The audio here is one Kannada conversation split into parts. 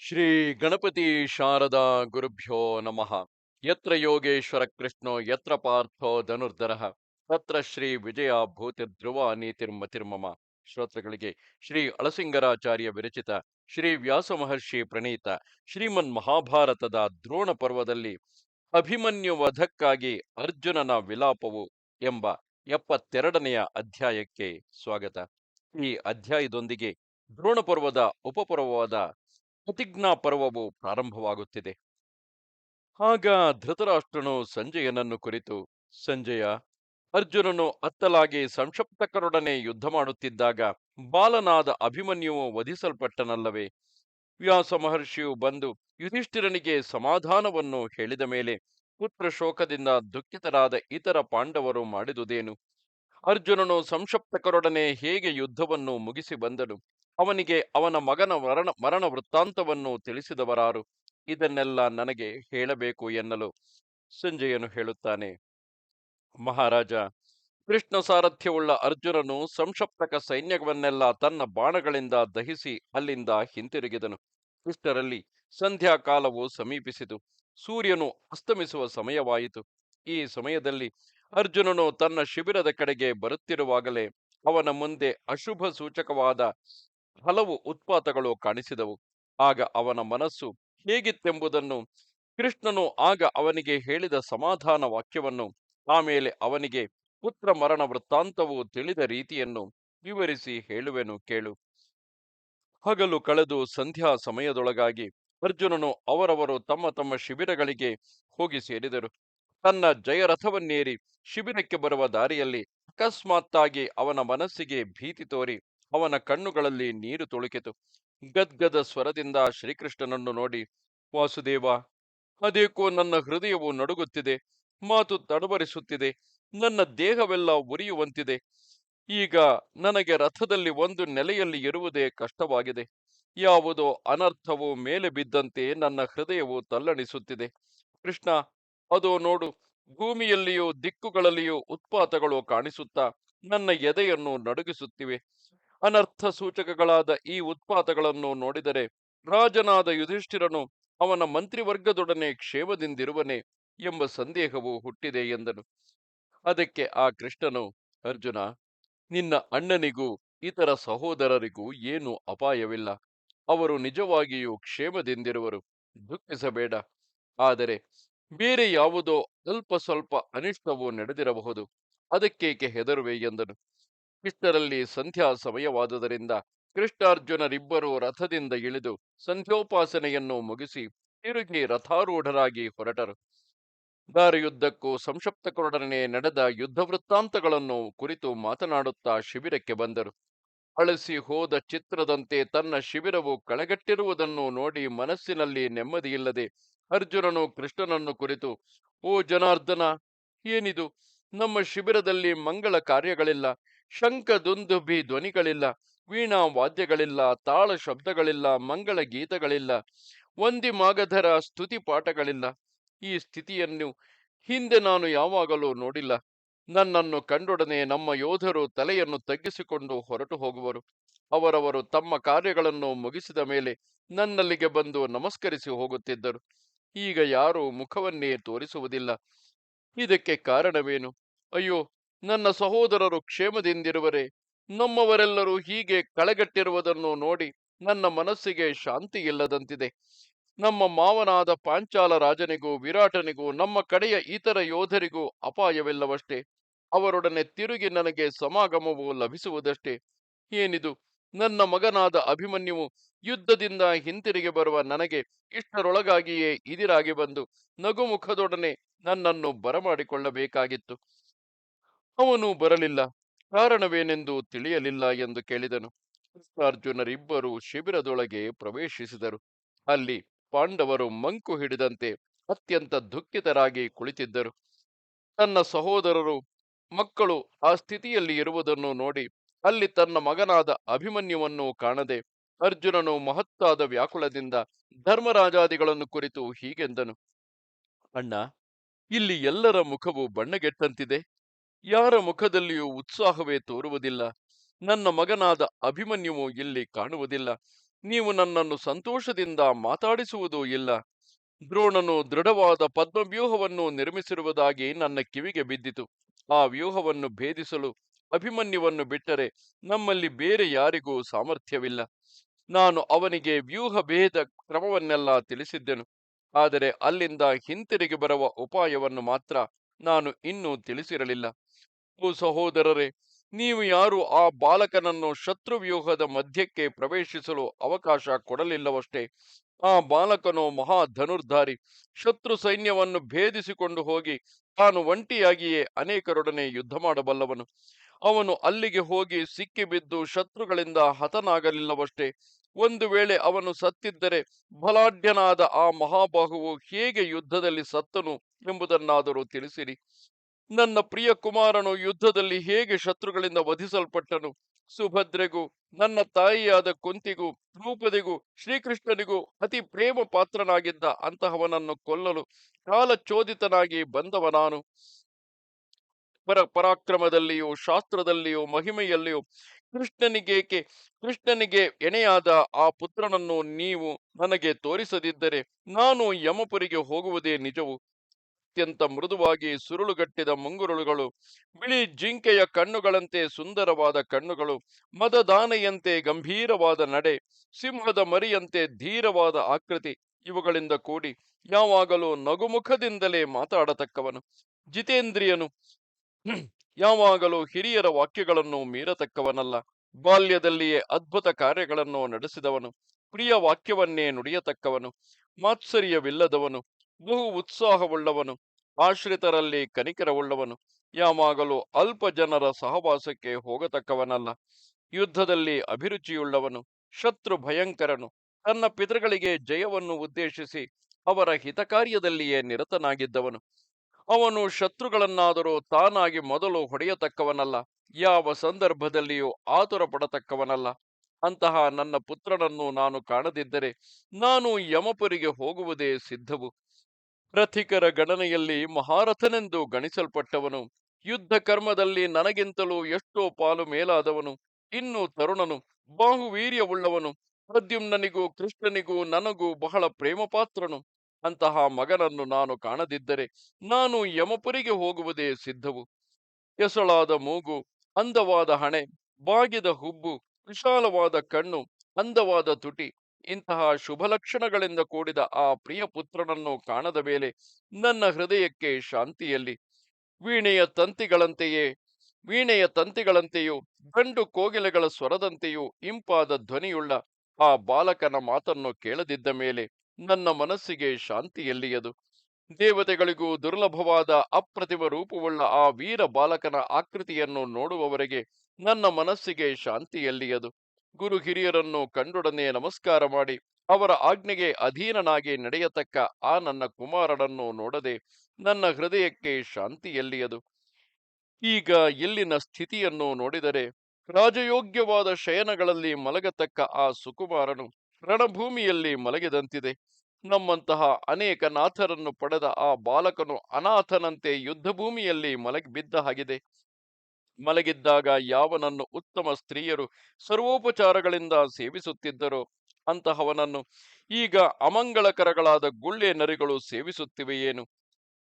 ಶ್ರೀ ಗಣಪತಿ ಶಾರದಾ ಗುರುಭ್ಯೋ ನಮಃ. ಯತ್ರ ಯೋಗೇಶ್ವರ ಕೃಷ್ಣೋ, ಯತ್ರ ಪಾರ್ಥೋ ಧನುರ್ಧರ. ತತ್ರ ಶ್ರೀ ವಿಜಯ ಭೂತಿರ್ಧ್ರುವ ನೀತಿರ್ಮತಿರ್ಮಮ ಶ್ರೋತೃಗಳಿಗೆ ಶ್ರೀ ಅಳಸಿಂಗರಾಚಾರ್ಯ ವಿರಚಿತ ಶ್ರೀ ವ್ಯಾಸ ಮಹರ್ಷಿ ಪ್ರಣೀತ ಶ್ರೀಮನ್ ಮಹಾಭಾರತದ ದ್ರೋಣ ಪರ್ವದಲ್ಲಿ ಅಭಿಮನ್ಯು ವಧಕ್ಕಾಗಿ ಅರ್ಜುನನ ವಿಲಾಪವು ಎಂಬ ಎಪ್ಪತ್ತೆರಡನೆಯ ಅಧ್ಯಾಯಕ್ಕೆ ಸ್ವಾಗತ. ಈ ಅಧ್ಯಾಯದೊಂದಿಗೆ ದ್ರೋಣ ಪರ್ವದ ಉಪಪರ್ವವಾದ ಪ್ರತಿಜ್ಞಾ ಪರ್ವವು ಪ್ರಾರಂಭವಾಗುತ್ತಿದೆ. ಆಗ ಧೃತರಾಷ್ಟ್ರನು ಸಂಜಯನನ್ನು ಕುರಿತು, ಸಂಜಯ, ಅರ್ಜುನನು ಅತ್ತಲಾಗಿ ಸಂಕ್ಷಪ್ತಕರೊಡನೆ ಯುದ್ಧ ಮಾಡುತ್ತಿದ್ದಾಗ ಬಾಲನಾದ ಅಭಿಮನ್ಯುವು ವಧಿಸಲ್ಪಟ್ಟನಲ್ಲವೇ? ವ್ಯಾಸ ಮಹರ್ಷಿಯು ಬಂದು ಯುಧಿಷ್ಠಿರನಿಗೆ ಸಮಾಧಾನವನ್ನು ಹೇಳಿದ ಮೇಲೆ ಪುತ್ರ ಶೋಕದಿಂದ ದುಃಖಿತರಾದ ಇತರ ಪಾಂಡವರು ಮಾಡಿದುದೇನು? ಅರ್ಜುನನು ಸಂಕ್ಷಪ್ತಕರೊಡನೆ ಹೇಗೆ ಯುದ್ಧವನ್ನು ಮುಗಿಸಿ ಬಂದನು? ಅವನಿಗೆ ಅವನ ಮಗನ ಮರಣ ಮರಣ ವೃತ್ತಾಂತವನ್ನು ತಿಳಿಸಿದವರಾರು. ಇದನ್ನೆಲ್ಲ ನನಗೆ ಹೇಳಬೇಕು ಎನ್ನಲು ಸಂಜಯನು ಹೇಳುತ್ತಾನೆ. ಮಹಾರಾಜ ಕೃಷ್ಣ ಸಾರಥ್ಯವುಳ್ಳ ಅರ್ಜುನನು ಸಂಕ್ಷಪ್ತಕ ಸೈನ್ಯವನ್ನೆಲ್ಲ ತನ್ನ ಬಾಣಗಳಿಂದ ದಹಿಸಿ ಅಲ್ಲಿಂದ ಹಿಂತಿರುಗಿದನು. ಇಷ್ಟರಲ್ಲಿ ಸಂಧ್ಯಾಕಾಲವು ಸಮೀಪಿಸಿತು. ಸೂರ್ಯನು ಅಸ್ತಮಿಸುವ ಸಮಯವಾಯಿತು. ಈ ಸಮಯದಲ್ಲಿ ಅರ್ಜುನನು ತನ್ನ ಶಿಬಿರದ ಕಡೆಗೆ ಬರುತ್ತಿರುವಾಗಲೇ ಅವನ ಮುಂದೆ ಅಶುಭ ಸೂಚಕವಾದ ಹಲವು ಉತ್ಪಾತಗಳು ಕಾಣಿಸಿದವು. ಆಗ ಅವನ ಮನಸ್ಸು ಹೇಗಿತ್ತೆಂಬುದನ್ನು ಕೃಷ್ಣನು ಆಗ ಅವನಿಗೆ ಹೇಳಿದ ಸಮಾಧಾನ ವಾಕ್ಯವನ್ನು ಆಮೇಲೆ ಅವನಿಗೆ ಪುತ್ರ ಮರಣ ವೃತ್ತಾಂತವು ತಿಳಿದ ರೀತಿಯನ್ನು ವಿವರಿಸಿ ಹೇಳುವೆನು ಕೇಳು. ಹಗಲು ಕಳೆದು ಸಂಧ್ಯಾ ಸಮಯದೊಳಗಾಗಿ ಅರ್ಜುನನು ಅವರವರು ತಮ್ಮ ತಮ್ಮ ಶಿಬಿರಗಳಿಗೆ ಹೋಗಿ ಸೇರಿದರು. ತನ್ನ ಜಯರಥವನ್ನೇರಿ ಶಿಬಿರಕ್ಕೆ ಬರುವ ದಾರಿಯಲ್ಲಿ ಅಕಸ್ಮಾತ್ತಾಗಿ ಅವನ ಮನಸ್ಸಿಗೆ ಭೀತಿ ತೋರಿ ಅವನ ಕಣ್ಣುಗಳಲ್ಲಿ ನೀರು ತುಳುಕಿತು. ಗದ್ಗದ ಸ್ವರದಿಂದ ಶ್ರೀಕೃಷ್ಣನನ್ನು ನೋಡಿ, ವಾಸುದೇವ, ಅದೇಕೋ ನನ್ನ ಹೃದಯವು ನಡುಗುತ್ತಿದೆ, ಮಾತು ತಡಬರಿಸುತ್ತಿದೆ ನನ್ನ ದೇಹವೆಲ್ಲ ಉರಿಯುವಂತಿದೆ. ಈಗ ನನಗೆ ರಥದಲ್ಲಿ ಒಂದು ನೆಲೆಯಲ್ಲಿ ಇರುವುದೇ ಕಷ್ಟವಾಗಿದೆ. ಯಾವುದೋ ಅನರ್ಥವು ಮೇಲೆ ಬಿದ್ದಂತೆ ನನ್ನ ಹೃದಯವು ತಲ್ಲಣಿಸುತ್ತಿದೆ. ಕೃಷ್ಣ, ಅದೋ ನೋಡು, ಭೂಮಿಯಲ್ಲಿಯೂ ದಿಕ್ಕುಗಳಲ್ಲಿಯೂ ಉತ್ಪಾತಗಳು ಕಾಣಿಸುತ್ತಾ, ನನ್ನ ಎದೆಯನ್ನು ನಡುಗಿಸುತ್ತಿವೆ. ಅನರ್ಥ ಸೂಚಕಗಳಾದ ಈ ಉತ್ಪಾತಗಳನ್ನು ನೋಡಿದರೆ ರಾಜನಾದ ಯುಧಿಷ್ಠಿರನು ಅವನ ಮಂತ್ರಿವರ್ಗದೊಡನೆ ಕ್ಷೇಮದಿಂದಿರುವನೆ ಎಂಬ ಸಂದೇಹವು ಹುಟ್ಟಿದೆ ಎಂದನು. ಅದಕ್ಕೆ ಆ ಕೃಷ್ಣನು, ಅರ್ಜುನ, ನಿನ್ನ ಅಣ್ಣನಿಗೂ ಇತರ ಸಹೋದರರಿಗೂ ಏನೂ ಅಪಾಯವಿಲ್ಲ. ಅವರು ನಿಜವಾಗಿಯೂ ಕ್ಷೇಮದಿಂದಿರುವರು. ದುಃಖಿಸಬೇಡ. ಆದರೆ ಬೇರೆ ಯಾವುದೋ ಅಲ್ಪ ಸ್ವಲ್ಪ ಅನಿಷ್ಟವು ನಡೆದಿರಬಹುದು. ಅದಕ್ಕೇಕೆ ಹೆದರುವೆ? ಎಂದನು. ಇಷ್ಟರಲ್ಲಿ ಸಂಧ್ಯಾ ಸಮಯವಾದುದರಿಂದ ಕೃಷ್ಣಾರ್ಜುನರಿಬ್ಬರೂ ರಥದಿಂದ ಇಳಿದು ಸಂಧ್ಯೋಪಾಸನೆಯನ್ನು ಮುಗಿಸಿ ತಿರುಗಿ ರಥಾರೂಢರಾಗಿ ಹೊರಟರು. ದಾರಿಯುದ್ದಕ್ಕೂ ಸಂಕ್ಷಪ್ತಕರೊಡನೆ ನಡೆದ ಯುದ್ಧ ವೃತ್ತಾಂತಗಳನ್ನು ಕುರಿತು ಮಾತನಾಡುತ್ತಾ ಶಿಬಿರಕ್ಕೆ ಬಂದರು. ಅಳಿಸಿ ಹೋದ ಚಿತ್ರದಂತೆ ತನ್ನ ಶಿಬಿರವು ಕಳೆಗಟ್ಟಿರುವುದನ್ನು ನೋಡಿ ಮನಸ್ಸಿನಲ್ಲಿ ನೆಮ್ಮದಿಯಿಲ್ಲದೆ ಅರ್ಜುನನು ಕೃಷ್ಣನನ್ನು ಕುರಿತು, ಓ ಜನಾರ್ದನ, ಏನಿದು? ನಮ್ಮ ಶಿಬಿರದಲ್ಲಿ ಮಂಗಳ ಕಾರ್ಯಗಳಿಲ್ಲ. ಶಂಖ ದುಂದುಭಿ ಧ್ವನಿಗಳಿಲ್ಲ ವೀಣಾ ವಾದ್ಯಗಳಿಲ್ಲ ತಾಳ ಶಬ್ದಗಳಿಲ್ಲ, ಮಂಗಳ ಗೀತಗಳಿಲ್ಲ, ಒಂದಿ ಮಾಗಧರ ಸ್ತುತಿ ಪಾಠಗಳಿಲ್ಲ. ಈ ಸ್ಥಿತಿಯನ್ನು ಹಿಂದೆ ನಾನು ಯಾವಾಗಲೂ ನೋಡಿಲ್ಲ. ನನ್ನನ್ನು ಕಂಡೊಡನೆ ನಮ್ಮ ಯೋಧರು ತಲೆಯನ್ನು ತಗ್ಗಿಸಿಕೊಂಡು ಹೊರಟು ಹೋಗುವರು. ಅವರವರು ತಮ್ಮ ಕಾರ್ಯಗಳನ್ನು ಮುಗಿಸಿದ ಮೇಲೆ ನನ್ನಲ್ಲಿಗೆ ಬಂದು ನಮಸ್ಕರಿಸಿ ಹೋಗುತ್ತಿದ್ದರು. ಈಗ ಯಾರೂ ಮುಖವನ್ನೇ ತೋರಿಸುವುದಿಲ್ಲ. ಇದಕ್ಕೆ ಕಾರಣವೇನು? ಅಯ್ಯೋ ನನ್ನ ಸಹೋದರರು ಕ್ಷೇಮದಿಂದಿರುವರೆ, ನಮ್ಮವರೆಲ್ಲರೂ ಹೀಗೆ ಕಳೆಗಟ್ಟಿರುವುದನ್ನು ನೋಡಿ ನನ್ನ ಮನಸ್ಸಿಗೆ ಶಾಂತಿ ಇಲ್ಲದಂತಿದೆ ನಮ್ಮ ಮಾವನಾದ ಪಾಂಚಾಲ ರಾಜನಿಗೂ ವಿರಾಟನಿಗೂ, ನಮ್ಮ ಕಡೆಯ ಇತರ ಯೋಧರಿಗೂ ಅಪಾಯವಿಲ್ಲವಷ್ಟೇ, ಅವರೊಡನೆ ತಿರುಗಿ ನನಗೆ ಸಮಾಗಮವು ಲಭಿಸುವುದಷ್ಟೇ. ಏನಿದು, ನನ್ನ ಮಗನಾದ ಅಭಿಮನ್ಯುವು ಯುದ್ಧದಿಂದ ಹಿಂತಿರುಗಿ ಬರುವ ನನಗೆ ಇಷ್ಟರೊಳಗಾಗಿಯೇ ಇದಿರಾಗಿ ಬಂದು ನಗುಮುಖದೊಡನೆ ನನ್ನನ್ನು ಬರಮಾಡಿಕೊಳ್ಳಬೇಕಾಗಿತ್ತು. ಅವನು ಬರಲಿಲ್ಲ. ಕಾರಣವೇನೆಂದು ತಿಳಿಯಲಿಲ್ಲ ಎಂದು ಕೇಳಿದನು. ಕೃಷ್ಣಾರ್ಜುನರಿಬ್ಬರು ಶಿಬಿರದೊಳಗೆ ಪ್ರವೇಶಿಸಿದರು. ಅಲ್ಲಿ ಪಾಂಡವರು ಮಂಕು ಹಿಡಿದಂತೆ ಅತ್ಯಂತ ದುಃಖಿತರಾಗಿ ಕುಳಿತಿದ್ದರು. ತನ್ನ ಸಹೋದರರು, ಮಕ್ಕಳು ಆ ಸ್ಥಿತಿಯಲ್ಲಿ ಇರುವುದನ್ನು ನೋಡಿ ಅಲ್ಲಿ ತನ್ನ ಮಗನಾದ ಅಭಿಮನ್ಯುವನ್ನು ಕಾಣದೆ ಅರ್ಜುನನು ಮಹತ್ತಾದ ವ್ಯಾಕುಲದಿಂದ ಧರ್ಮರಾಜಾದಿಗಳನ್ನು ಕುರಿತು ಹೀಗೆಂದನು. ಅಣ್ಣ, ಇಲ್ಲಿ ಎಲ್ಲರ ಮುಖವು ಬಣ್ಣಗೆಟ್ಟಂತಿದೆ. ಯಾರ ಮುಖದಲ್ಲಿಯೂ ಉತ್ಸಾಹವೇ ತೋರುವುದಿಲ್ಲ. ನನ್ನ ಮಗನಾದ ಅಭಿಮನ್ಯುವು ಇಲ್ಲಿ ಕಾಣುವುದಿಲ್ಲ. ನೀವು ನನ್ನನ್ನು ಸಂತೋಷದಿಂದ ಮಾತಾಡಿಸುವುದೂ ಇಲ್ಲ. ದ್ರೋಣನು ದೃಢವಾದ ಪದ್ಮವ್ಯೂಹವನ್ನು ನಿರ್ಮಿಸಿರುವುದಾಗಿ ನನ್ನ ಕಿವಿಗೆ ಬಿದ್ದಿತು. ಆ ವ್ಯೂಹವನ್ನು ಭೇದಿಸಲು ಅಭಿಮನ್ಯುವನ್ನು ಬಿಟ್ಟರೆ ನಮ್ಮಲ್ಲಿ ಬೇರೆ ಯಾರಿಗೂ ಸಾಮರ್ಥ್ಯವಿಲ್ಲ. ನಾನು ಅವನಿಗೆ ವ್ಯೂಹ ಭೇದ ಕ್ರಮವನ್ನೆಲ್ಲ ತಿಳಿಸಿದ್ದೆನು. ಆದರೆ ಅಲ್ಲಿಂದ ಹಿಂತಿರುಗಿ ಬರುವ ಉಪಾಯವನ್ನು ಮಾತ್ರ ನಾನು ಇನ್ನೂ ತಿಳಿಸಿರಲಿಲ್ಲ. ಓ ಸಹೋದರರೇ, ನೀವು ಯಾರು ಆ ಬಾಲಕನನ್ನು ಶತ್ರುವ್ಯೂಹದ ಮಧ್ಯಕ್ಕೆ ಪ್ರವೇಶಿಸಲು ಅವಕಾಶ ಕೊಡಲಿಲ್ಲವಷ್ಟೇ, ಆ ಬಾಲಕನು ಮಹಾ ಧನುರ್ಧಾರಿ ಶತ್ರು ಸೈನ್ಯವನ್ನು ಭೇದಿಸಿಕೊಂಡು ಹೋಗಿ ತಾನು ಒಂಟಿಯಾಗಿಯೇ ಅನೇಕರೊಡನೆ ಯುದ್ಧ ಮಾಡಬಲ್ಲವನು. ಅವನು ಅಲ್ಲಿಗೆ ಹೋಗಿ ಸಿಕ್ಕಿಬಿದ್ದು ಶತ್ರುಗಳಿಂದ ಹತನಾಗಲಿಲ್ಲವಷ್ಟೇ, ಒಂದು ವೇಳೆ ಅವನು ಸತ್ತಿದ್ದರೆ ಬಲಾಢ್ಯನಾದ ಆ ಮಹಾಬಾಹುವು ಹೇಗೆ ಯುದ್ಧದಲ್ಲಿ ಸತ್ತನು ಎಂಬುದನ್ನಾದರೂ ತಿಳಿಸಿರಿ. ನನ್ನ ಪ್ರಿಯ ಕುಮಾರನು ಯುದ್ಧದಲ್ಲಿ ಹೇಗೆ ಶತ್ರುಗಳಿಂದ ವಧಿಸಲ್ಪಟ್ಟನು? ಸುಭದ್ರೆಗೂ, ನನ್ನ ತಾಯಿಯಾದ ಕುಂತಿಗೂ, ದ್ರೌಪದಿಗೂ, ಶ್ರೀಕೃಷ್ಣನಿಗೂ ಅತಿ ಪ್ರೇಮ ಪಾತ್ರನಾಗಿದ್ದ ಅಂತಹವನನ್ನು ಕೊಲ್ಲಲು ಕಾಲಚೋದಿತನಾಗಿ ಬಂದವ ನಾನು. ಪರ, ಪರಾಕ್ರಮದಲ್ಲಿಯೂ, ಶಾಸ್ತ್ರದಲ್ಲಿಯೂ, ಮಹಿಮೆಯಲ್ಲಿಯೂ, ಕೃಷ್ಣನಿಗೇಕೆ, ಕೃಷ್ಣನಿಗೆ ಎಣೆಯಾದ ಆ ಪುತ್ರನನ್ನು ನೀವು ನನಗೆ ತೋರಿಸದಿದ್ದರೆ ನಾನು ಯಮಪುರಿಗೆ ಹೋಗುವುದೇ ನಿಜವು? ಅತ್ಯಂತ ಮೃದುವಾಗಿ ಸುರುಳುಗಟ್ಟಿದ ಮುಂಗುರುಳುಗಳು, ಬಿಳಿ ಜಿಂಕೆಯ ಕಣ್ಣುಗಳಂತೆ ಸುಂದರವಾದ ಕಣ್ಣುಗಳು, ಮದದಾನೆಯಂತೆ ಗಂಭೀರವಾದ ನಡೆ, ಸಿಂಹದ ಮರಿಯಂತೆ ಧೀರವಾದ ಆಕೃತಿ, ಇವುಗಳಿಂದ ಕೂಡಿ ಯಾವಾಗಲೂ ನಗುಮುಖದಿಂದಲೇ ಮಾತಾಡತಕ್ಕವನು. ಜಿತೇಂದ್ರಿಯನು ಯಾವಾಗಲೂ ಹಿರಿಯರ ವಾಕ್ಯಗಳನ್ನು ಮೀರತಕ್ಕವನಲ್ಲ. ಬಾಲ್ಯದಲ್ಲಿಯೇ ಅದ್ಭುತ ಕಾರ್ಯಗಳನ್ನು ನಡೆಸಿದವನು. ಪ್ರಿಯ ವಾಕ್ಯವನ್ನೇ ನುಡಿಯತಕ್ಕವನು. ಮಾತ್ಸರ್ಯವಿಲ್ಲದವನು. ಬಹು ಉತ್ಸಾಹವುಳ್ಳವನು. ಆಶ್ರಿತರಲ್ಲಿ ಕನಿಕರವುಳ್ಳವನು. ಯಾವಾಗಲೂ ಅಲ್ಪ ಜನರ ಸಹವಾಸಕ್ಕೆ ಹೋಗತಕ್ಕವನಲ್ಲ. ಯುದ್ಧದಲ್ಲಿ ಅಭಿರುಚಿಯುಳ್ಳವನು, ಶತ್ರು ಭಯಂಕರನು. ತನ್ನ ಪಿತೃಗಳಿಗೆ ಜಯವನ್ನು ಉದ್ದೇಶಿಸಿ ಅವರ ಹಿತಕಾರ್ಯದಲ್ಲಿಯೇ ನಿರತನಾಗಿದ್ದವನು. ಅವನು ಶತ್ರುಗಳನ್ನಾದರೂ ತಾನಾಗಿ ಮೊದಲು ಹೊಡೆಯತಕ್ಕವನಲ್ಲ. ಯಾವ ಸಂದರ್ಭದಲ್ಲಿಯೂ ಆತುರ ಪಡತಕ್ಕವನಲ್ಲ ಅಂತಹ ನನ್ನ ಪುತ್ರನನ್ನು ನಾನು ಕಾಣದಿದ್ದರೆ ನಾನು ಯಮಪುರಿಗೆ ಹೋಗುವುದೇ ಸಿದ್ಧವು. ರಥಿಕರ ಗಣನೆಯಲ್ಲಿ ಮಹಾರಥನೆಂದು ಗಣಿಸಲ್ಪಟ್ಟವನು. ಯುದ್ಧ ಕರ್ಮದಲ್ಲಿ ನನಗಿಂತಲೂ ಎಷ್ಟೋ ಪಾಲು ಮೇಲಾದವನು. ಇನ್ನು ತರುಣನು, ಬಾಹುವೀರ್ಯವುಳ್ಳವನು. ಪ್ರದ್ಯುಮ್ನನಿಗೂ ಕೃಷ್ಣನಿಗೂ ನನಗೂ ಬಹಳ ಪ್ರೇಮಪಾತ್ರನು. ಅಂತಹ ಮಗನನ್ನು ನಾನು ಕಾಣದಿದ್ದರೆ ನಾನು ಯಮಪುರಿಗೆ ಹೋಗುವುದೇ ಸಿದ್ಧವು. ಎಸಳಾದ ಮೂಗು, ಅಂದವಾದ ಹಣೆ, ಬಾಗಿದ ಹುಬ್ಬು, ವಿಶಾಲವಾದ ಕಣ್ಣು, ಅಂದವಾದ ತುಟಿ. ಇಂತಹ ಶುಭ ಲಕ್ಷಣಗಳಿಂದ ಕೂಡಿದ ಆ ಪ್ರಿಯ ಪುತ್ರನನ್ನು ಕಾಣದ ಮೇಲೆ ನನ್ನ ಹೃದಯಕ್ಕೆ ಶಾಂತಿಯಲ್ಲಿ ವೀಣೆಯ ತಂತಿಗಳಂತೆಯೇ, ವೀಣೆಯ ತಂತಿಗಳಂತೆಯೂ, ಗಂಡು ಕೋಗಿಲೆಗಳ ಸ್ವರದಂತೆಯೂ ಇಂಪಾದ ಧ್ವನಿಯುಳ್ಳ ಆ ಬಾಲಕನ ಮಾತನ್ನು ಕೇಳದಿದ್ದ ಮೇಲೆ ನನ್ನ ಮನಸ್ಸಿಗೆ ಶಾಂತಿಯಲ್ಲಿಯದು ದೇವತೆಗಳಿಗೂ ದುರ್ಲಭವಾದ ಅಪ್ರತಿಮ ರೂಪವುಳ್ಳ ಆ ವೀರ ಬಾಲಕನ ಆಕೃತಿಯನ್ನು ನೋಡುವವರೆಗೆ ನನ್ನ ಮನಸ್ಸಿಗೆ ಶಾಂತಿ ಎಲ್ಲಿಯದು? ಗುರು ಹಿರಿಯರನ್ನು ಕಂಡೊಡನೆ ನಮಸ್ಕಾರ ಮಾಡಿ, ಅವರ ಆಜ್ಞೆಗೆ ಅಧೀನನಾಗಿ ನಡೆಯತಕ್ಕ ಆ ನನ್ನ ಕುಮಾರನನ್ನು ನೋಡದೆ ನನ್ನ ಹೃದಯಕ್ಕೆ ಶಾಂತಿ ಎಲ್ಲಿಯದು? ಈಗ ಇಲ್ಲಿನ ಸ್ಥಿತಿಯನ್ನು ನೋಡಿದರೆ ರಾಜಯೋಗ್ಯವಾದ ಶಯನಗಳಲ್ಲಿ ಮಲಗತಕ್ಕ ಆ ಸುಕುಮಾರನು ರಣಭೂಮಿಯಲ್ಲಿ ಮಲಗಿದಂತಿದೆ. ನಮ್ಮಂತಹ ಅನೇಕ ನಾಥರನ್ನು ಪಡೆದ ಆ ಬಾಲಕನು ಅನಾಥನಂತೆ ಯುದ್ಧ ಭೂಮಿಯಲ್ಲಿ ಮಲಗಿ ಬಿದ್ದ ಹಾಗಿದೆ. ಮಲಗಿದ್ದಾಗ ಯಾವನನ್ನು ಉತ್ತಮ ಸ್ತ್ರೀಯರು ಸರ್ವೋಪಚಾರಗಳಿಂದ ಸೇವಿಸುತ್ತಿದ್ದರೋ ಅಂತಹವನನ್ನು ಈಗ ಅಮಂಗಳಕರಗಳಾದ ಗುಳ್ಳೆ ನರಿಗಳು ಸೇವಿಸುತ್ತಿವೆಯೇನು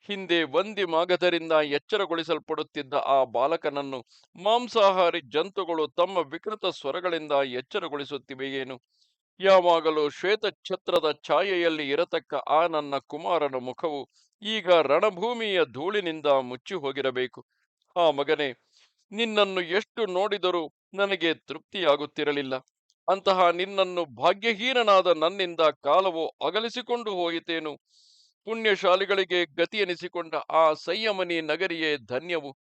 ಹಿಂದೆ ವಂದಿ ಮಾಗದರಿಂದ ಎಚ್ಚರಗೊಳಿಸಲ್ಪಡುತ್ತಿದ್ದ ಆ ಬಾಲಕನನ್ನು ಮಾಂಸಾಹಾರಿ ಜಂತುಗಳು ತಮ್ಮ ವಿಕೃತ ಸ್ವರಗಳಿಂದ ಎಚ್ಚರಗೊಳಿಸುತ್ತಿವೆಯೇನು ಯಾವಾಗಲೂ ಶ್ವೇತಛತ್ರದ ಛಾಯೆಯಲ್ಲಿ ಇರತಕ್ಕ ಆ ನನ್ನ ಕುಮಾರನ ಮುಖವು ಈಗ ರಣಭೂಮಿಯ ಧೂಳಿನಿಂದ ಮುಚ್ಚಿ ಹೋಗಿರಬೇಕು ಆ ಮಗನೇ ನಿನ್ನನ್ನು ಎಷ್ಟು ನೋಡಿದರೂ ನನಗೆ ತೃಪ್ತಿಯಾಗುತ್ತಿರಲಿಲ್ಲ. ಅಂತಹ ನಿನ್ನನ್ನು ಭಾಗ್ಯಹೀನನಾದ ನನ್ನಿಂದ ಕಾಲವು ಅಗಲಿಸಿಕೊಂಡು ಹೋಯಿತೇನು? ಪುಣ್ಯಶಾಲಿಗಳಿಗೆ ಗತಿ ಎನಿಸಿಕೊಂಡ ಆ ಸಂಯಮನಿ ನಗರಿಯೇ ಧನ್ಯವು.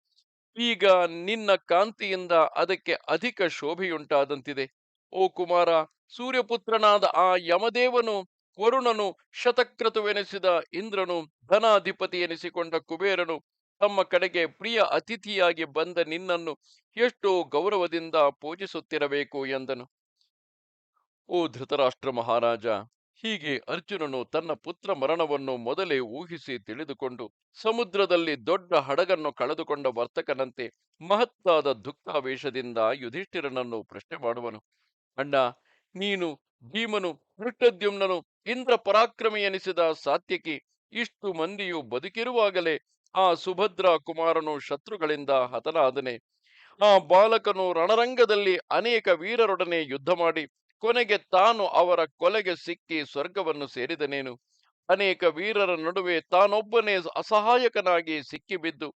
ಈಗ ನಿನ್ನ ಕಾಂತಿಯಿಂದ ಅದಕ್ಕೆ ಅಧಿಕ ಶೋಭೆಯುಂಟಾದಂತಿದೆ. ಓ ಕುಮಾರ, ಸೂರ್ಯಪುತ್ರನಾದ ಆ ಯಮದೇವನು, ವರುಣನು, ಶತಕ್ರತುವೆನಿಸಿದ ಇಂದ್ರನು ಧನಾಧಿಪತಿ ಎನಿಸಿಕೊಂಡ ಕುಬೇರನು ತಮ್ಮ ಕಡೆಗೆ ಪ್ರಿಯ ಅತಿಥಿಯಾಗಿ ಬಂದ ನಿನ್ನನ್ನು ಎಷ್ಟು ಗೌರವದಿಂದ ಪೂಜಿಸುತ್ತಿರಬೇಕು ಎಂದನು. ಓ ಧೃತರಾಷ್ಟ್ರ ಮಹಾರಾಜ, ಹೀಗೆ ಅರ್ಜುನನು ತನ್ನ ಪುತ್ರ ಮರಣವನ್ನು ಮೊದಲೇ ಊಹಿಸಿ ತಿಳಿದುಕೊಂಡು ಸಮುದ್ರದಲ್ಲಿ ದೊಡ್ಡ ಹಡಗನ್ನು ಕಳೆದುಕೊಂಡ ವರ್ತಕನಂತೆ ಮಹತ್ತಾದ ದುಃಖಾವೇಶದಿಂದ ಯುಧಿಷ್ಠಿರನನ್ನು ಪ್ರಶ್ನೆ ಮಾಡುವನು. ಅಣ್ಣ, ನೀನು ಭೀಮನು ಹೃಷ್ಟದ್ಯುಮ್ನನು ಇಂದ್ರ ಪರಾಕ್ರಮಿ ಎನಿಸಿದ ಸಾತ್ಯಕಿ ಇಷ್ಟು ಮಂದಿಯು ಬದುಕಿರುವಾಗಲೇ ಆ ಸುಭದ್ರ ಕುಮಾರನು ಶತ್ರುಗಳಿಂದ ಹತನಾದನೆ. ಆ ಬಾಲಕನು ರಣರಂಗದಲ್ಲಿ ಅನೇಕ ವೀರರೊಡನೆ ಯುದ್ಧ ಮಾಡಿ, ಕೊನೆಗೆ ತಾನು ಅವರ ಕೊಲೆಗೆ ಸಿಕ್ಕಿ ಸ್ವರ್ಗವನ್ನು ಸೇರಿದನೇನು. ಅನೇಕ ವೀರರ ನಡುವೆ ತಾನೊಬ್ಬನೇ ಅಸಹಾಯಕನಾಗಿ ಸಿಕ್ಕಿಬಿದ್ದು,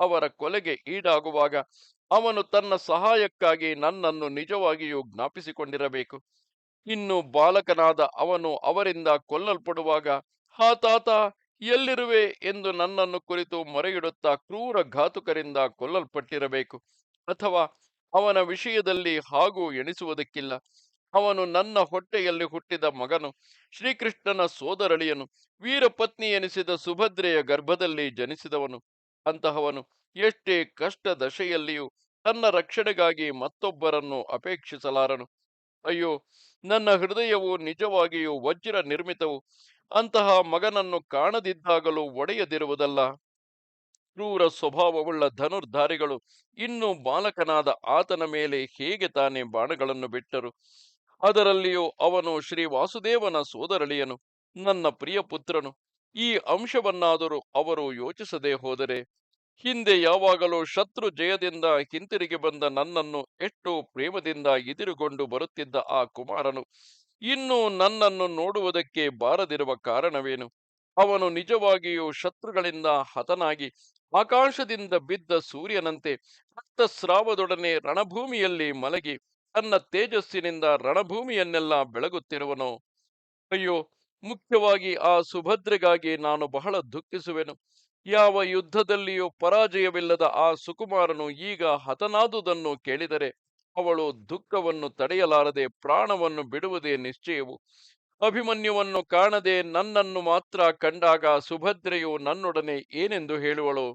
ಅವರ ಕೊಲೆಗೆ ಈಡಾಗುವಾಗ ಅವನು ತನ್ನ ಸಹಾಯಕ್ಕಾಗಿ ನನ್ನನ್ನು ನಿಜವಾಗಿಯೂ ಜ್ಞಾಪಿಸಿಕೊಂಡಿರಬೇಕು. ಇನ್ನು ಬಾಲಕನಾದ ಅವನು ಅವರಿಂದ ಕೊಲ್ಲಲ್ಪಡುವಾಗ, ಹಾ ತಾತ ಎಲ್ಲಿರುವೆ ಎಂದು ನನ್ನನ್ನು ಕುರಿತು ಮೊರೆಯಿಡುತ್ತಾ ಕ್ರೂರ ಘಾತುಕರಿಂದ ಕೊಲ್ಲಲ್ಪಟ್ಟಿರಬೇಕು. ಅಥವಾ ಅವನ ವಿಷಯದಲ್ಲಿ ಹಾಗೂ ಎಣಿಸುವುದಕ್ಕಿಲ್ಲ. ಅವನು ನನ್ನ ಹೊಟ್ಟೆಯಲ್ಲಿ ಹುಟ್ಟಿದ ಮಗನು, ಶ್ರೀಕೃಷ್ಣನ ಸೋದರಳಿಯನು, ವೀರಪತ್ನಿ ಎನಿಸಿದ ಸುಭದ್ರೆಯ ಗರ್ಭದಲ್ಲಿ ಜನಿಸಿದವನು. ಅಂತಹವನು ಎಷ್ಟೇ ಕಷ್ಟ ದಶೆಯಲ್ಲಿಯೂ ತನ್ನ ರಕ್ಷಣೆಗಾಗಿ ಮತ್ತೊಬ್ಬರನ್ನು ಅಪೇಕ್ಷಿಸಲಾರನು. ಅಯ್ಯೋ, ನನ್ನ ಹೃದಯವು ನಿಜವಾಗಿಯೂ ವಜ್ರ ನಿರ್ಮಿತವು. ಅಂತಹ ಮಗನನ್ನು ಕಾಣದಿದ್ದಾಗಲೂ ಒಡೆಯದಿರುವುದಲ್ಲ. ಕ್ರೂರ ಸ್ವಭಾವವುಳ್ಳ ಧನುರ್ಧಾರಿಗಳು ಇನ್ನೂ ಬಾಲಕನಾದ ಆತನ ಮೇಲೆ ಹೇಗೆ ತಾನೇ ಬಾಣಗಳನ್ನು ಬಿಟ್ಟರು. ಅದರಲ್ಲಿಯೂ ಅವನು ಶ್ರೀ ವಾಸುದೇವನ ಸೋದರಳಿಯನು, ನನ್ನ ಪ್ರಿಯ ಪುತ್ರನು. ಈ ಅಂಶವನ್ನಾದರೂ ಅವರು ಯೋಚಿಸದೆ ಹೋದರೆ, ಹಿಂದೆ ಯಾವಾಗಲೂ ಶತ್ರು ಜಯದಿಂದ ಹಿಂತಿರುಗಿ ಬಂದ ನನ್ನನ್ನು ಎಷ್ಟು ಪ್ರೇಮದಿಂದ ಎದುರುಗೊಂಡು ಬರುತ್ತಿದ್ದ ಆ ಕುಮಾರನು ಇನ್ನು ನನ್ನನ್ನು ನೋಡುವುದಕ್ಕೆ ಬಾರದಿರುವ ಕಾರಣವೇನು? ಅವನು ನಿಜವಾಗಿಯೂ ಶತ್ರುಗಳಿಂದ ಹತನಾಗಿ ಆಕಾಶದಿಂದ ಬಿದ್ದ ಸೂರ್ಯನಂತೆ ರಕ್ತಸ್ರಾವದೊಡನೆ ರಣಭೂಮಿಯಲ್ಲಿ ಮಲಗಿ ತನ್ನ ತೇಜಸ್ಸಿನಿಂದ ರಣಭೂಮಿಯನ್ನೆಲ್ಲ ಬೆಳಗುತ್ತಿರುವನು. ಅಯ್ಯೋ, ಮುಖ್ಯವಾಗಿ ಆ ಸುಭದ್ರೆಗಾಗಿ ನಾನು ಬಹಳ ದುಃಖಿಸುವೆನು. ಯಾವ ಯುದ್ಧದಲ್ಲಿಯೂ ಪರಾಜಯವಿಲ್ಲದ ಆ ಸುಕುಮಾರನು ಈಗ ಹತನಾದುದನ್ನು ಕೇಳಿದರೆ ಅವಳು ದುಃಖವನ್ನು ತಡೆಯಲಾರದೆ ಪ್ರಾಣವನ್ನು ಬಿಡುವುದೇ ನಿಶ್ಚಯವು. ಅಭಿಮನ್ಯುವನ್ನು ಕಾಣದೆ ನನ್ನನ್ನು ಮಾತ್ರ ಕಂಡಾಗ ಸುಭದ್ರೆಯು ನನ್ನೊಡನೆ ಏನೆಂದು ಹೇಳುವಳು?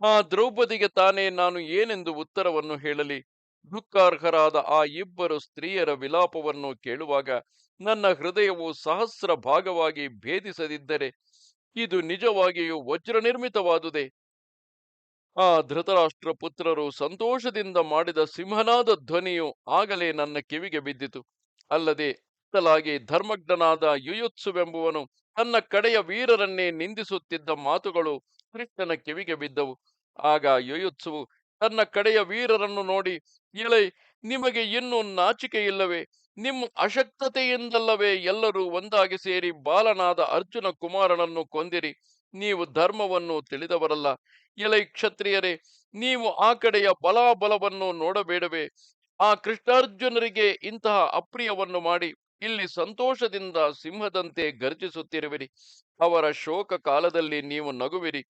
ಆ ದ್ರೌಪದಿಗೆ ತಾನೇ ನಾನು ಏನೆಂದು ಉತ್ತರವನ್ನು ಹೇಳಲಿ? ದುಃಖಾರ್ಹರಾದ ಆ ಇಬ್ಬರು ಸ್ತ್ರೀಯರ ವಿಲಾಪವನ್ನು ಕೇಳುವಾಗ ನನ್ನ ಹೃದಯವು ಸಹಸ್ರ ಭಾಗವಾಗಿ ಭೇದಿಸದಿದ್ದರೆ ಇದು ನಿಜವಾಗಿಯೂ ವಜ್ರ ನಿರ್ಮಿತವಾದುದೇ ಆ ಧೃತರಾಷ್ಟ್ರ ಪುತ್ರರು ಸಂತೋಷದಿಂದ ಮಾಡಿದ ಸಿಂಹನಾದ ಧ್ವನಿಯು ಆಗಲೇ ನನ್ನ ಕಿವಿಗೆ ಬಿದ್ದಿತು. ಅಲ್ಲದೆ ಅತ್ತಲಾಗಿ ಧರ್ಮಜ್ಞನಾದ ಯುಯುತ್ಸುವೆಂಬುವನು ತನ್ನ ಕಡೆಯ ವೀರರನ್ನೇ ನಿಂದಿಸುತ್ತಿದ್ದ ಮಾತುಗಳು ಕೃಷ್ಣನ ಕಿವಿಗೆ ಬಿದ್ದವು. ಆಗ ಯುಯುತ್ಸುವು ತನ್ನ ಕಡೆಯ ವೀರರನ್ನು ನೋಡಿ, ಇಳೆ, ನಿಮಗೆ ಇನ್ನೂ ನಾಚಿಕೆ ಇಲ್ಲವೇ ನಿಮ್ಮ ಅಶಕ್ತತೆಯಿಂದಲ್ಲವೇ ಎಲ್ಲರೂ ಒಂದಾಗಿ ಸೇರಿ ಬಾಲನಾದ ಅರ್ಜುನ ಕುಮಾರನನ್ನು ಕೊಂದಿರಿ. ನೀವು ಧರ್ಮವನ್ನು ತಿಳಿದವರಲ್ಲ. ಎಲೈ ಕ್ಷತ್ರಿಯರೇ, ನೀವು ಆ ಕಡೆಯ ಬಲಾಬಲವನ್ನು ನೋಡಬೇಡವೇ. ಆ ಕೃಷ್ಣಾರ್ಜುನರಿಗೆ ಇಂತಹ ಅಪ್ರಿಯವನ್ನು ಮಾಡಿ, ಇಲ್ಲಿ ಸಂತೋಷದಿಂದ ಸಿಂಹದಂತೆ ಗರ್ಜಿಸುತ್ತಿರುವಿರಿ. ಅವರ ಶೋಕ ಕಾಲದಲ್ಲಿ ನೀವು ನಗುವಿರಿ.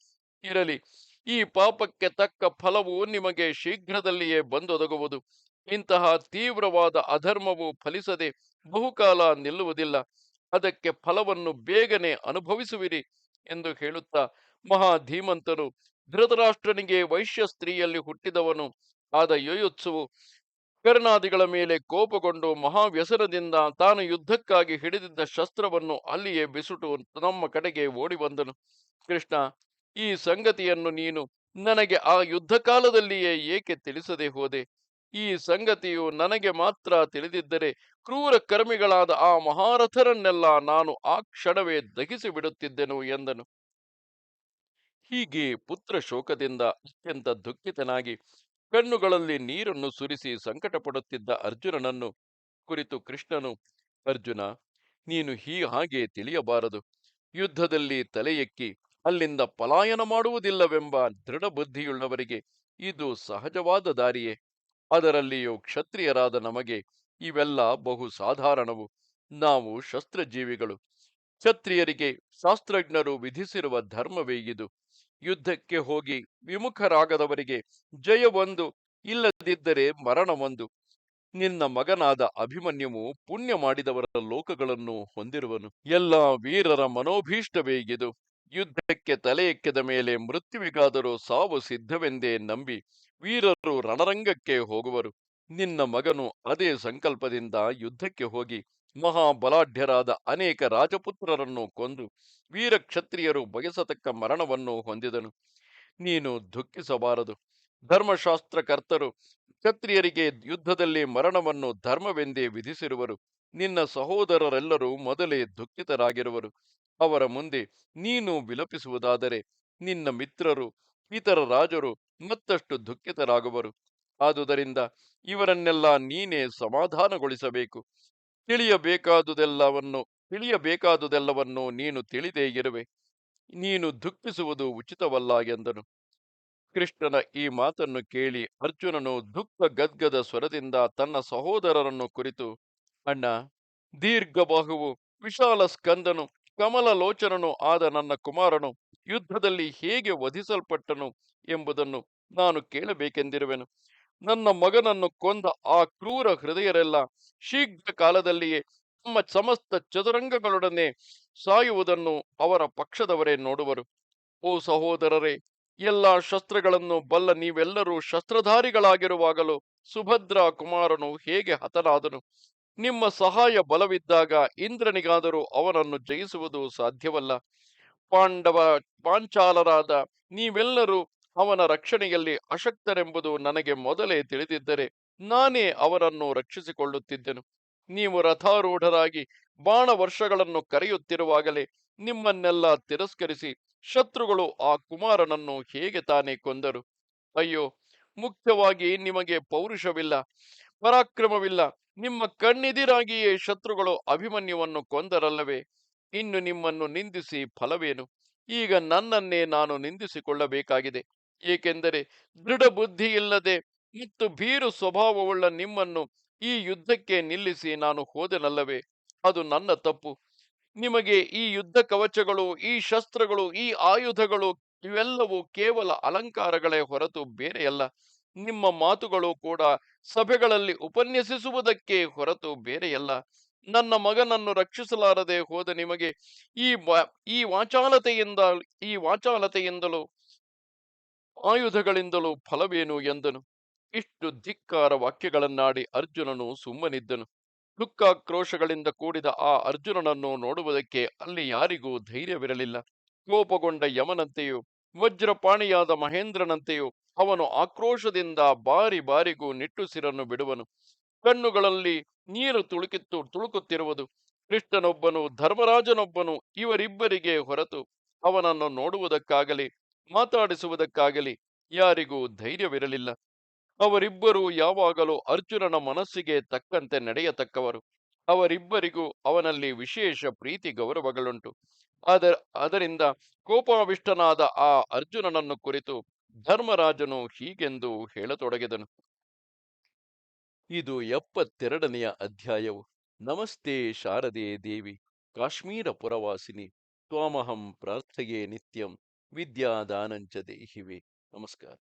ಇರಲಿ, ಈ ಪಾಪಕ್ಕೆ ತಕ್ಕ ಫಲವು ನಿಮಗೆ ಶೀಘ್ರದಲ್ಲಿಯೇ ಬಂದೊದಗುವುದು. ಇಂತಹ ತೀವ್ರವಾದ ಅಧರ್ಮವು ಫಲಿಸದೆ ಬಹುಕಾಲ ನಿಲ್ಲುವುದಿಲ್ಲ. ಅದಕ್ಕೆ ಫಲವನ್ನು ಬೇಗನೆ ಅನುಭವಿಸುವಿರಿ. ಎಂದು ಹೇಳುತ್ತಾ ಮಹಾ ಧೀಮಂತನು ಧೃತರಾಷ್ಟ್ರನಿಗೆ ವೈಶ್ಯ ಸ್ತ್ರೀಯಲ್ಲಿ ಹುಟ್ಟಿದವನು, ಆದ ಯೋಯುತ್ಸುವು ಕರ್ಣಾದಿಗಳ ಮೇಲೆ ಕೋಪಗೊಂಡು ಮಹಾವ್ಯಸನದಿಂದ ತಾನು ಯುದ್ಧಕ್ಕಾಗಿ ಹಿಡಿದಿದ್ದ ಶಸ್ತ್ರವನ್ನು ಅಲ್ಲಿಯೇ ಬಿಸುಟು ನಮ್ಮ ಕಡೆಗೆ ಓಡಿ ಬಂದನು ಕೃಷ್ಣ, ಈ ಸಂಗತಿಯನ್ನು ನೀನು ನನಗೆ ಆ ಯುದ್ಧ ಕಾಲದಲ್ಲಿಯೇ ಏಕೆ ತಿಳಿಸದೆ ಹೋದೆ? ಈ ಸಂಗತಿಯು ನನಗೆ ಮಾತ್ರ ತಿಳಿದಿದ್ದರೆ ಕ್ರೂರ ಕರ್ಮಿಗಳಾದ ಆ ಮಹಾರಥರನ್ನೆಲ್ಲ ನಾನು ಆ ಕ್ಷಣವೇ ದಹಿಸಿ ಬಿಡುತ್ತಿದ್ದೆನು ಎಂದನು. ಹೀಗೆ ಪುತ್ರ ಶೋಕದಿಂದ ಅತ್ಯಂತ ದುಃಖಿತನಾಗಿ ಕಣ್ಣುಗಳಲ್ಲಿ ನೀರನ್ನು ಸುರಿಸಿ ಸಂಕಟಪಡುತ್ತಿದ್ದ ಅರ್ಜುನನನ್ನು ಕುರಿತು ಕೃಷ್ಣನು, ಅರ್ಜುನ, ನೀನು ಹೀ ಹಾಗೆ ತಿಳಿಯಬಾರದು. ಯುದ್ಧದಲ್ಲಿ ತಲೆಯೆಕ್ಕಿ ಅಲ್ಲಿಂದ ಪಲಾಯನ ಮಾಡುವುದಿಲ್ಲವೆಂಬ ದೃಢ ಬುದ್ಧಿಯುಳ್ಳವರಿಗೆ ಇದು ಸಹಜವಾದ ದಾರಿಯೇ. ಅದರಲ್ಲಿಯೂ ಕ್ಷತ್ರಿಯರಾದ ನಮಗೆ ಇವೆಲ್ಲ ಬಹು ಸಾಧಾರಣವು. ನಾವು ಶಸ್ತ್ರಜೀವಿಗಳು. ಕ್ಷತ್ರಿಯರಿಗೆ ಶಾಸ್ತ್ರಜ್ಞರು ವಿಧಿಸಿರುವ ಧರ್ಮವೇ ಇದು. ಯುದ್ಧಕ್ಕೆ ಹೋಗಿ ವಿಮುಖರಾಗದವರಿಗೆ ಜಯವೊಂದು ಇಲ್ಲದಿದ್ದರೆ ಮರಣವೊಂದು ನಿನ್ನ ಮಗನಾದ ಅಭಿಮನ್ಯುವು ಪುಣ್ಯ ಮಾಡಿದವರ ಲೋಕಗಳನ್ನು ಹೊಂದಿರುವನು. ಎಲ್ಲ ವೀರರ ಮನೋಭೀಷ್ಟವೇ ಇದು. ಯುದ್ಧಕ್ಕೆ ತಲೆ ಎಕ್ಕಿದ ಮೇಲೆ ಮೃತ್ಯುವಿಗಾದರೂ ಸಾವು ಸಿದ್ಧವೆಂದೇ ನಂಬಿ ವೀರರು ರಣರಂಗಕ್ಕೆ ಹೋಗುವರು. ನಿನ್ನ ಮಗನು ಅದೇ ಸಂಕಲ್ಪದಿಂದ ಯುದ್ಧಕ್ಕೆ ಹೋಗಿ ಮಹಾಬಲಾಢ್ಯರಾದ ಅನೇಕ ರಾಜಪುತ್ರರನ್ನು ಕೊಂದು ವೀರ ಕ್ಷತ್ರಿಯರು ಬಯಸತಕ್ಕ ಮರಣವನ್ನು ಹೊಂದಿದನು. ನೀನು ದುಃಖಿಸಬಾರದು. ಧರ್ಮಶಾಸ್ತ್ರಕರ್ತರು ಕ್ಷತ್ರಿಯರಿಗೆ ಯುದ್ಧದಲ್ಲಿ ಮರಣವನ್ನು ಧರ್ಮವೆಂದೇ ವಿಧಿಸಿರುವರು. ನಿನ್ನ ಸಹೋದರರೆಲ್ಲರೂ ಮೊದಲೇ ದುಃಖಿತರಾಗಿರುವರು. ಅವರ ಮುಂದೆ ನೀನು ವಿಲಪಿಸುವುದಾದರೆ ನಿನ್ನ ಮಿತ್ರರು, ಇತರ ರಾಜರು ಮತ್ತಷ್ಟು ದುಃಖಿತರಾಗುವರು. ಆದುದರಿಂದ ಇವರನ್ನೆಲ್ಲ ನೀನೇ ಸಮಾಧಾನಗೊಳಿಸಬೇಕು. ತಿಳಿಯಬೇಕಾದುದೆಲ್ಲವನ್ನು ತಿಳಿಯಬೇಕಾದುದೆಲ್ಲವನ್ನು ನೀನು ತಿಳಿದೇ ಇರುವೆ. ನೀನು ದುಃಖಿಸುವುದು ಉಚಿತವಲ್ಲ ಎಂದನು. ಕೃಷ್ಣನ ಈ ಮಾತನ್ನು ಕೇಳಿ ಅರ್ಜುನನು ದುಃಖ ಗದ್ಗದ ಸ್ವರದಿಂದ ತನ್ನ ಸಹೋದರರನ್ನು ಕುರಿತು, ಅಣ್ಣ, ದೀರ್ಘಬಾಹುವು, ವಿಶಾಲ ಸ್ಕಂದನು ಕಮಲ ಲೋಚನನು ಆದ ನನ್ನ ಕುಮಾರನು ಯುದ್ಧದಲ್ಲಿ ಹೇಗೆ ವಧಿಸಲ್ಪಟ್ಟನು ಎಂಬುದನ್ನು ನಾನು ಕೇಳಬೇಕೆಂದಿರುವೆನು. ನನ್ನ ಮಗನನ್ನು ಕೊಂದ ಆ ಕ್ರೂರ ಹೃದಯರೆಲ್ಲ ಶೀಘ್ರ ಕಾಲದಲ್ಲಿಯೇ ತಮ್ಮ ಸಮಸ್ತ ಚದುರಂಗಗಳೊಡನೆ ಸಾಯುವುದನ್ನು ಅವರ ಪಕ್ಷದವರೇ ನೋಡುವರು. ಓ ಸಹೋದರರೇ, ಎಲ್ಲ ಶಸ್ತ್ರಗಳನ್ನು ಬಲ್ಲ ನೀವೆಲ್ಲರೂ ಶಸ್ತ್ರಧಾರಿಗಳಾಗಿರುವಾಗಲೂ ಸುಭದ್ರಾ ಕುಮಾರನು ಹೇಗೆ ಹತನಾದನು? ನಿಮ್ಮ ಸಹಾಯ ಬಲವಿದ್ದಾಗ ಇಂದ್ರನಿಗಾದರೂ ಅವನನ್ನು ಜಯಿಸುವುದು ಸಾಧ್ಯವಲ್ಲ. ಪಾಂಡವ ಪಾಂಚಾಲರಾದ ನೀವೆಲ್ಲರೂ ಅವನ ರಕ್ಷಣೆಯಲ್ಲಿ ಅಶಕ್ತರೆಂಬುದು ನನಗೆ ಮೊದಲೇ ತಿಳಿದಿದ್ದರೆ ನಾನೇ ಅವರನ್ನು ರಕ್ಷಿಸಿಕೊಳ್ಳುತ್ತಿದ್ದೆನು. ನೀವು ರಥಾರೂಢರಾಗಿ ಬಾಣ ವರ್ಷಗಳನ್ನು ಕರೆಯುತ್ತಿರುವಾಗಲೇ ನಿಮ್ಮನ್ನೆಲ್ಲ ತಿರಸ್ಕರಿಸಿ ಶತ್ರುಗಳು ಆ ಕುಮಾರನನ್ನು ಹೇಗೆ ತಾನೇ ಕೊಂದರು? ಅಯ್ಯೋ, ಮುಖ್ಯವಾಗಿ ನಿಮಗೆ ಪೌರುಷವಿಲ್ಲ, ಪರಾಕ್ರಮವಿಲ್ಲ, ನಿಮ್ಮ ಕಣ್ಣಿದಿರಾಗಿಯೇ ಶತ್ರುಗಳು ಅಭಿಮನ್ಯುವನ್ನು ಕೊಂದರಲ್ಲವೇ? ಇನ್ನು ನಿಮ್ಮನ್ನು ನಿಂದಿಸಿ ಫಲವೇನು? ಈಗ ನನ್ನನ್ನೇ ನಾನು ನಿಂದಿಸಿಕೊಳ್ಳಬೇಕಾಗಿದೆ. ಏಕೆಂದರೆ ದೃಢ ಬುದ್ಧಿ ಇಲ್ಲದೆ ಮತ್ತು ಭೀರು ಸ್ವಭಾವವುಳ್ಳ ನಿಮ್ಮನ್ನು ಈ ಯುದ್ಧಕ್ಕೆ ನಿಲ್ಲಿಸಿ ನಾನು ಹೋದೆನಲ್ಲವೇ? ಅದು ನನ್ನ ತಪ್ಪು. ನಿಮಗೆ ಈ ಯುದ್ಧ ಕವಚಗಳು, ಈ ಶಸ್ತ್ರಗಳು, ಈ ಆಯುಧಗಳು ಇವೆಲ್ಲವೂ ಕೇವಲ ಅಲಂಕಾರಗಳೇ ಹೊರತು ಬೇರೆಯಲ್ಲ. ನಿಮ್ಮ ಮಾತುಗಳು ಕೂಡ ಸಭೆಗಳಲ್ಲಿ ಉಪನ್ಯಸಿಸುವುದಕ್ಕೆ ಹೊರತು ಬೇರೆಯಲ್ಲ. ನನ್ನ ಮಗನನ್ನು ರಕ್ಷಿಸಲಾರದೆ ಹೋದ ನಿಮಗೆ ಈ ಈ ವಾಚಾಲತೆಯಿಂದ, ಈ ವಾಚಾಲತೆಯಿಂದಲೂ, ಆಯುಧಗಳಿಂದಲೂ ಫಲವೇನು ಎಂದನು. ಇಷ್ಟು ಧಿಕ್ಕಾರ ವಾಕ್ಯಗಳನ್ನಾಡಿ ಅರ್ಜುನನು ಸುಮ್ಮನಿದ್ದನು. ದುಃಖಾಕ್ರೋಶಗಳಿಂದ ಕೂಡಿದ ಆ ಅರ್ಜುನನನ್ನು ನೋಡುವುದಕ್ಕೆ ಅಲ್ಲಿ ಯಾರಿಗೂ ಧೈರ್ಯವಿರಲಿಲ್ಲ. ಕೋಪಗೊಂಡ ಯಮನಂತೆಯೂ, ವಜ್ರಪಾಣಿಯಾದ ಮಹೇಂದ್ರನಂತೆಯೂ ಅವನು ಆಕ್ರೋಶದಿಂದ ಬಾರಿ ಬಾರಿಗೂ ನಿಟ್ಟುಸಿರನ್ನು ಬಿಡುವನು. ಕಣ್ಣುಗಳಲ್ಲಿ ನೀರು ತುಳುಕಿತ್ತು, ತುಳುಕುತ್ತಿರುವುದು. ಕೃಷ್ಣನೊಬ್ಬನು, ಧರ್ಮರಾಜನೊಬ್ಬನು, ಇವರಿಬ್ಬರಿಗೆ ಹೊರತು ಅವನನ್ನು ನೋಡುವುದಕ್ಕಾಗಲಿ, ಮಾತಾಡಿಸುವುದಕ್ಕಾಗಲಿ ಯಾರಿಗೂ ಧೈರ್ಯವಿರಲಿಲ್ಲ. ಅವರಿಬ್ಬರೂ ಯಾವಾಗಲೂ ಅರ್ಜುನನ ಮನಸ್ಸಿಗೆ ತಕ್ಕಂತೆ ನಡೆಯತಕ್ಕವರು. ಅವರಿಬ್ಬರಿಗೂ ಅವನಲ್ಲಿ ವಿಶೇಷ ಪ್ರೀತಿ ಗೌರವಗಳುಂಟು. ಅದರ ಅದರಿಂದ ಕೋಪಾವಿಷ್ಟನಾದ ಆ ಅರ್ಜುನನನ್ನು ಕುರಿತು ಧರ್ಮರಾಜನು ಹೀಗೆಂದು ಹೇಳತೊಡಗಿದನು. ಇದು ಎಪ್ಪತ್ತೆರಡನೆಯ ಅಧ್ಯಾಯವು. ನಮಸ್ತೆ ಶಾರದೆ ದೇವಿ ಕಾಶ್ಮೀರ ಪುರವಾಸಿನಿ ತ್ವಾಮಹಂ ಪ್ರಾರ್ಥಯೇ ನಿತ್ಯಂ ವಿದ್ಯಾದಾನಂಚ ದೇಹಿವೆ. ನಮಸ್ಕಾರ.